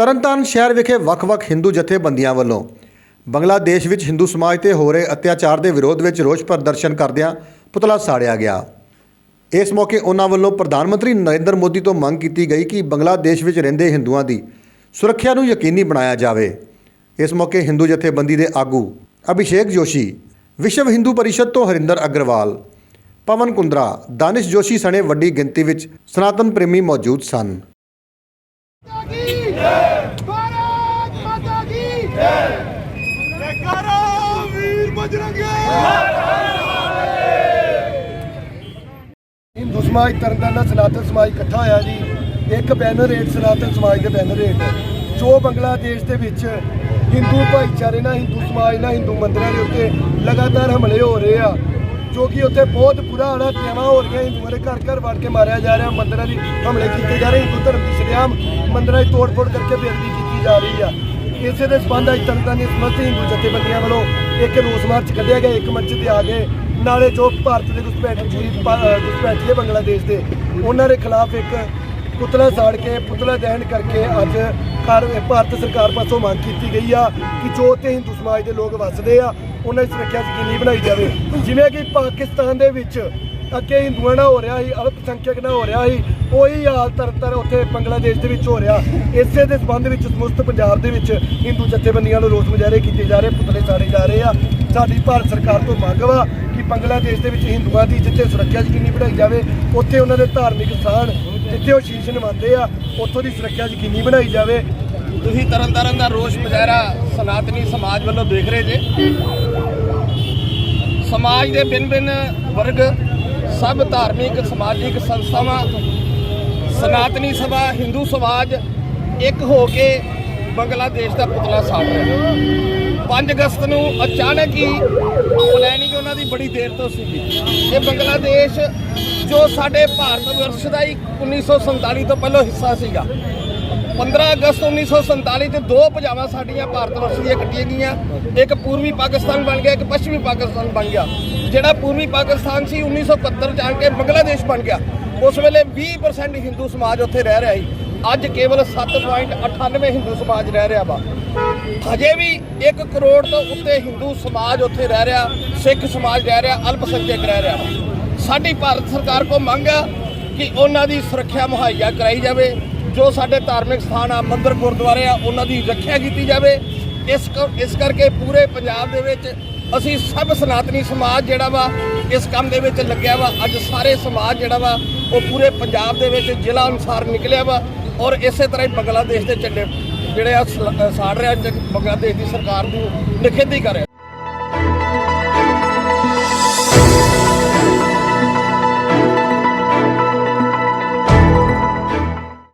ਤਰਨਤਾਰਨ ਸ਼ਹਿਰ ਵਿਖੇ ਵੱਖ-ਵੱਖ ਹਿੰਦੂ ਜਥੇਬੰਦੀਆਂ ਵੱਲੋਂ ਬੰਗਲਾਦੇਸ਼ ਵਿੱਚ ਹਿੰਦੂ ਸਮਾਜ ਤੇ ਹੋ ਰਹੇ ਅਤਿਆਚਾਰ ਦੇ ਵਿਰੋਧ ਵਿੱਚ ਰੋਸ ਪ੍ਰਦਰਸ਼ਨ ਕਰਦਿਆਂ ਪੁਤਲਾ ਸਾੜਿਆ ਗਿਆ। ਇਸ ਮੌਕੇ ਉਹਨਾਂ ਵੱਲੋਂ ਪ੍ਰਧਾਨ ਮੰਤਰੀ ਨਰਿੰਦਰ ਮੋਦੀ ਤੋਂ ਮੰਗ ਕੀਤੀ ਗਈ ਕਿ ਬੰਗਲਾਦੇਸ਼ ਵਿੱਚ ਰਹਿੰਦੇ ਹਿੰਦੂਆਂ ਦੀ ਸੁਰੱਖਿਆ ਨੂੰ ਯਕੀਨੀ ਬਣਾਇਆ ਜਾਵੇ। ਇਸ ਮੌਕੇ ਹਿੰਦੂ ਜਥੇਬੰਦੀ ਦੇ ਆਗੂ ਅਭਿਸ਼ੇਕ ਜੋਸ਼ੀ, ਵਿਸ਼ਵ ਹਿੰਦੂ ਪਰਿਸ਼ਦ ਤੋਂ ਹਰਿੰਦਰ ਅਗਰਵਾਲ, ਪਵਨ ਕੁੰਦਰਾ, ਦਾਨਿਸ਼ ਜੋਸ਼ੀ ਸਣੇ ਵੱਡੀ ਗਿਣਤੀ ਵਿੱਚ ਸਨਾਤਨ ਪ੍ਰੇਮੀ ਮੌਜੂਦ ਸਨ। ਜੈਕਾਰਾ, ਵੀਰ ਬਜਰੰਗੇ! ਹਿੰਦੂ ਸਮਾਜ ਤਰਨਤਾਰਨ ਸਨਾਤਨ ਸਮਾਜ ਇਕੱਠਾ ਹੋਇਆ ਜੀ। ਇੱਕ ਬੈਨਰ ਹੇਠ ਸਨਾਤਨ ਸਮਾਜ ਦੇ ਬੈਨਰ ਹੇਠ। ਜੋ ਬੰਗਲਾਦੇਸ਼ ਦੇ ਵਿੱਚ ਹਿੰਦੂ ਭਾਈਚਾਰੇ ਨਾਲ ਹਿੰਦੂ ਸਮਾਜ ਨਾਲ ਹਿੰਦੂ ਮੰਦਰਾਂ ਦੇ ਉੱਤੇ ਲਗਾਤਾਰ ਹਮਲੇ ਹੋ ਰਹੇ ਆ, ਜੋ ਕਿ ਉੱਥੇ ਬਹੁਤ ਬੁਰਾ ਹਾਲਾ ਪਿਆਵਾ ਹੋ ਰਹੀਆਂ ਹਿੰਦੂਆਂ ਦੇ ਘਰ ਘਰ ਵੜ ਕੇ ਮਾਰਿਆ ਜਾ ਰਿਹਾ, ਮੰਦਰਾਂ ਦੀ ਹਮਲੇ ਕੀਤੇ ਜਾ ਰਹੇ ਹਿੰਦੂ ਧਰਮ ਦੀ ਸਰਿਆਮ ਮੰਦਰਾਂ ਦੀ ਤੋੜ-ਫੋੜ ਕਰਕੇ ਬੇਅਦਬੀ ਕੀਤੀ ਜਾ ਰਹੀ ਆ। ਇਸੇ ਦੇ ਸੰਬੰਧ ਅੱਜ ਤਰਨਤਾਰਨ ਦੀ ਸਮਸਤ ਹਿੰਦੂ ਜਥੇਬੰਦੀਆਂ ਵੱਲੋਂ ਇੱਕ ਰੋਸ ਮਾਰਚ ਕੱਢਿਆ ਗਿਆ, ਇੱਕ ਮੰਚ ਤੇ ਆ ਗਏ ਨਾਲੇ ਜੋ ਭਾਰਤ ਦੇ ਘੁਸਪੈਠੀ ਘੁਸਪੈਠੀਏ ਬੰਗਲਾਦੇਸ਼ ਦੇ, ਉਹਨਾਂ ਦੇ ਖਿਲਾਫ ਇੱਕ ਪੁਤਲਾ ਸਾੜ ਕੇ, ਪੁਤਲਾ ਦਹਨ ਕਰਕੇ ਅੱਜ ਕਰ ਭਾਰਤ ਸਰਕਾਰ ਪਾਸੋਂ ਮੰਗ ਕੀਤੀ ਗਈ ਆ ਕਿ ਜੋ ਤੇ ਹਿੰਦੂ ਸਮਾਜ ਦੇ ਲੋਕ ਵੱਸਦੇ ਆ, ਉਹਨਾਂ ਦੀ ਸੁਰੱਖਿਆ ਯਕੀਨੀ ਬਣਾਈ ਜਾਵੇ। ਜਿਵੇਂ ਕਿ ਪਾਕਿਸਤਾਨ ਦੇ ਵਿੱਚ ਅੱਗੇ ਹਿੰਦੂਆਂ ਨਾਲ ਹੋ ਰਿਹਾ ਸੀ, ਅਲਪਸੰਖਿਅਕ ਨਾਲ ਹੋ ਰਿਹਾ ਸੀ, ਉਹੀ ਹਾਲ ਤਰਤਰ ਉੱਥੇ ਬੰਗਲਾਦੇਸ਼ ਦੇ ਵਿੱਚ ਹੋ ਰਿਹਾ। ਇਸੇ ਦੇ ਸੰਬੰਧ ਵਿੱਚ ਸਮੁਸਤ ਪੰਜਾਬ ਦੇ ਵਿੱਚ ਹਿੰਦੂ ਜਥੇਬੰਦੀਆਂ ਨੂੰ ਰੋਸ ਮੁਜ਼ਾਹਰੇ ਕੀਤੇ ਜਾ ਰਹੇ, ਪੁਤਲੇ ਸਾੜੇ ਜਾ ਰਹੇ ਆ। ਸਾਡੀ ਭਾਰਤ ਸਰਕਾਰ ਤੋਂ ਮੰਗ ਵਾ ਕਿ ਬੰਗਲਾਦੇਸ਼ ਦੇ ਵਿੱਚ ਹਿੰਦੂਆਂ ਦੀ ਜਿੱਥੇ ਸੁਰੱਖਿਆ ਯਕੀਨੀ ਬਣਾਈ ਜਾਵੇ, ਉੱਥੇ ਉਹਨਾਂ ਦੇ ਧਾਰਮਿਕ ਸਥਾਨ, ਜਿੱਥੇ ਉਹ ਸ਼ੀਸ਼ ਨਿਵਾਉਂਦੇ ਆ, ਉੱਥੋਂ ਦੀ ਸੁਰੱਖਿਆ ਯਕੀਨੀ ਬਣਾਈ ਜਾਵੇ। ਤੁਸੀਂ ਤਰਨਤਾਰਨ ਦਾ ਰੋਸ ਮੁਜ਼ਾਹਰਾ ਸਨਾਤਨੀ ਸਮਾਜ ਵੱਲੋਂ ਦੇਖ ਰਹੇ ਜੇ? ਸਮਾਜ ਦੇ ਬਿਨ-ਬਿਨ ਵਰਗ ਸਭ ਧਾਰਮਿਕ, ਸਮਾਜਿਕ ਸੰਸਥਾਵਾਂ, ਸਨਾਤਨੀ ਸਭਾ, ਹਿੰਦੂ ਸਮਾਜ ਇੱਕ ਹੋ ਕੇ ਬੰਗਲਾਦੇਸ਼ ਦਾ ਪੁਤਲਾ ਸਾੜ ਰਿਹਾ 5 ਅਗਸਤ ਨੂੰ ਅਚਾਨਕ ਹੀ ਪਲੈਨਿੰਗ ਉਹਨਾਂ ਦੀ ਬੜੀ ਦੇਰ ਤੋਂ ਸੀਗੀ। ਇਹ ਬੰਗਲਾਦੇਸ਼ ਜੋ ਸਾਡੇ ਭਾਰਤ ਵਰਸ਼ ਦਾ ਹੀ 1947 ਤੋਂ ਪਹਿਲਾਂ ਹਿੱਸਾ ਸੀਗਾ। 15 ਅਗਸਤ 1947 ਤੇ ਦੋ ਭਜਾਵਾਂ ਸਾਡੀਆਂ ਭਾਰਤ ਵਰਸ਼ ਦੀਆਂ ਕੱਟੀਆਂ ਗਈਆਂ। ਇੱਕ ਪੂਰਬੀ ਪਾਕਿਸਤਾਨ ਬਣ ਗਿਆ, ਇੱਕ ਪੱਛਮੀ ਪਾਕਿਸਤਾਨ ਬਣ ਗਿਆ। ਜਿਹੜਾ ਪੂਰਬੀ ਪਾਕਿਸਤਾਨ ਸੀ 1971 ਚ ਆ ਕੇ ਬੰਗਲਾਦੇਸ਼ ਬਣ ਗਿਆ। ਉਸ ਵੇਲੇ 20% ਹਿੰਦੂ ਸਮਾਜ ਉੱਥੇ ਰਹਿ ਰਿਹਾ ਸੀ। ਅੱਜ ਕੇਵਲ 7.98 ਹਿੰਦੂ ਸਮਾਜ ਰਹਿ ਰਿਹਾ ਵਾ। ਹਜੇ ਵੀ 1 ਕਰੋੜ ਤੋਂ ਉੱਤੇ ਹਿੰਦੂ ਸਮਾਜ ਉੱਥੇ ਰਹਿ ਰਿਹਾ, ਸਿੱਖ ਸਮਾਜ ਰਹਿ ਰਿਹਾ, ਅਲਪਸੰਖਿਅਕ ਰਹਿ ਰਿਹਾ। ਸਾਡੀ ਭਾਰਤ ਸਰਕਾਰ ਕੋ ਮੰਗ ਆ ਕਿ ਉਹਨਾਂ ਦੀ ਸੁਰੱਖਿਆ ਮੁਹੱਈਆ ਕਰਾਈ ਜਾਵੇ। ਜੋ ਸਾਡੇ ਧਾਰਮਿਕ ਸਥਾਨ ਆ, ਮੰਦਿਰ ਗੁਰਦੁਆਰੇ ਆ, ਉਹਨਾਂ ਦੀ ਰੱਖਿਆ ਕੀਤੀ ਜਾਵੇ। ਇਸ ਕ- ਇਸ ਕਰਕੇ ਪੂਰੇ ਪੰਜਾਬ ਦੇ ਵਿੱਚ ਅਸੀਂ ਸਭ ਸਨਾਤਨੀ ਸਮਾਜ ਜਿਹੜਾ ਵਾ, ਇਸ ਕੰਮ ਦੇ ਵਿੱਚ ਲੱਗਿਆ ਵਾ। ਅੱਜ ਸਾਰੇ ਸਮਾਜ ਜਿਹੜਾ ਵਾ, ਉਹ ਪੂਰੇ ਪੰਜਾਬ ਦੇ ਵਿੱਚ ਜ਼ਿਲ੍ਹਾ ਅਨੁਸਾਰ ਨਿਕਲਿਆ ਵਾ ਔਰ ਇਸੇ ਤਰ੍ਹਾਂ ਹੀ ਬੰਗਲਾਦੇਸ਼ ਦੇ ਝੰਡੇ ਜਿਹੜੇ ਆ ਸਲ- ਸਾੜ ਰਿਹਾ, ਜ- ਬੰਗਲਾਦੇਸ਼ ਦੀ ਸਰਕਾਰ ਨੂੰ ਨਿਖੇਧੀ ਕਰ ਰਿਹਾ।